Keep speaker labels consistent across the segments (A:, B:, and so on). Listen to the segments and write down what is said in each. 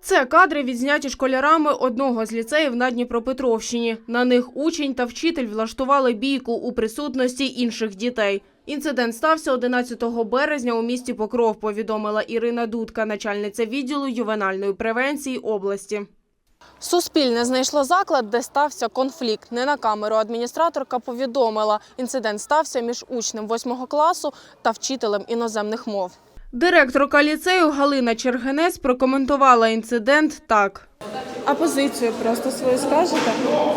A: Це кадри відзняті школярами одного з ліцеїв на Дніпропетровщині. На них учень та вчитель влаштували бійку у присутності інших дітей. Інцидент стався 11 березня у місті Покров, повідомила Ірина Дудка, начальниця відділу ювенальної превенції області. Суспільне знайшло заклад, де стався конфлікт. Не на камеру адміністраторка повідомила, інцидент стався між учнем 8 класу та вчителем іноземних мов. Директорка ліцею Галина Чергенець прокоментувала інцидент так. А позицію просто свою скажете?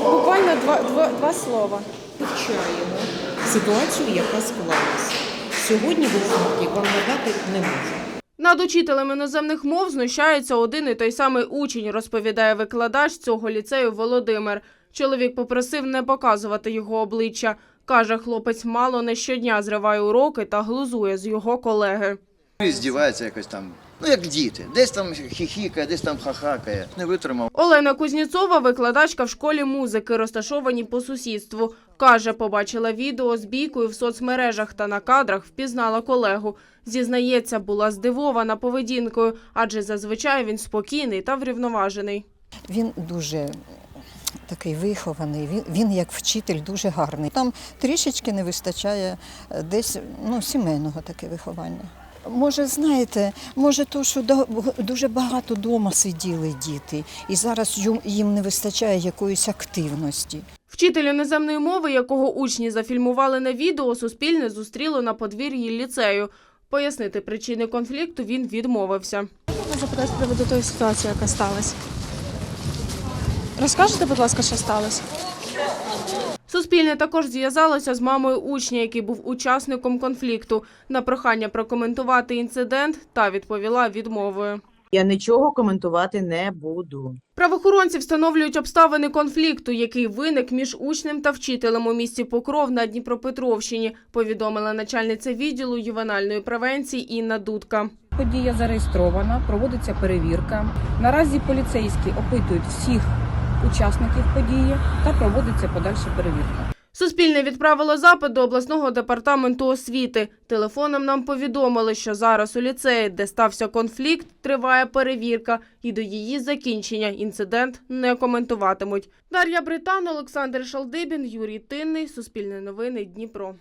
A: Буквально два, два, два слова.
B: вивчаємо ситуацію, яка склалася. Сьогодні висновки вам надати не можу.
A: Над учителем іноземних мов знущається один і той самий учень, розповідає викладач цього ліцею Володимир. Чоловік попросив не показувати його обличчя. Каже, хлопець мало не щодня зриває уроки та глузує з його колеги.
C: Ну, і здівається якось там. Ну, як діти. Десь там хіхікає, десь там хахакає. Не витримав.
A: Олена Кузніцова, викладачка в школі музики, розташованій по сусідству. Каже, побачила відео з бійкою в соцмережах та на кадрах впізнала колегу. Зізнається, була здивована поведінкою, адже зазвичай він спокійний та врівноважений.
D: Він дуже такий вихований, він, він як вчитель дуже гарний. Там трішечки не вистачає е, десь ну, сімейного таке виховання. Може, знаєте, може, то, що дуже багато вдома сиділи діти, і зараз їм не вистачає якоїсь активності.
A: Вчитель іноземної мови, якого учні зафільмували на відео, суспільне зустріло на подвір'ї ліцею. Пояснити причини конфлікту він відмовився.
E: запитати з приводу тої ситуації, яка сталася. Розкажете, будь ласка, що сталося?
A: Суспільне також зв'язалося з мамою учня, який був учасником конфлікту. На прохання прокоментувати інцидент та відповіла відмовою.
F: Я нічого коментувати не буду.
A: Правоохоронці встановлюють обставини конфлікту, який виник між учнем та вчителем у місті Покров на Дніпропетровщині, повідомила начальниця відділу ювенальної превенції Інна Дудка.
G: Подія зареєстрована, проводиться перевірка. Наразі поліцейські опитують всіх учасників події та проводиться подальша перевірка.
A: Суспільне відправило запит до обласного департаменту освіти. Телефоном нам повідомили, що зараз у ліцеї, де стався конфлікт, триває перевірка, і до її закінчення інцидент не коментуватимуть. Дар'я Британ, Олександр Шалдибін, Юрій Тинний, Суспільне новини, Дніпро.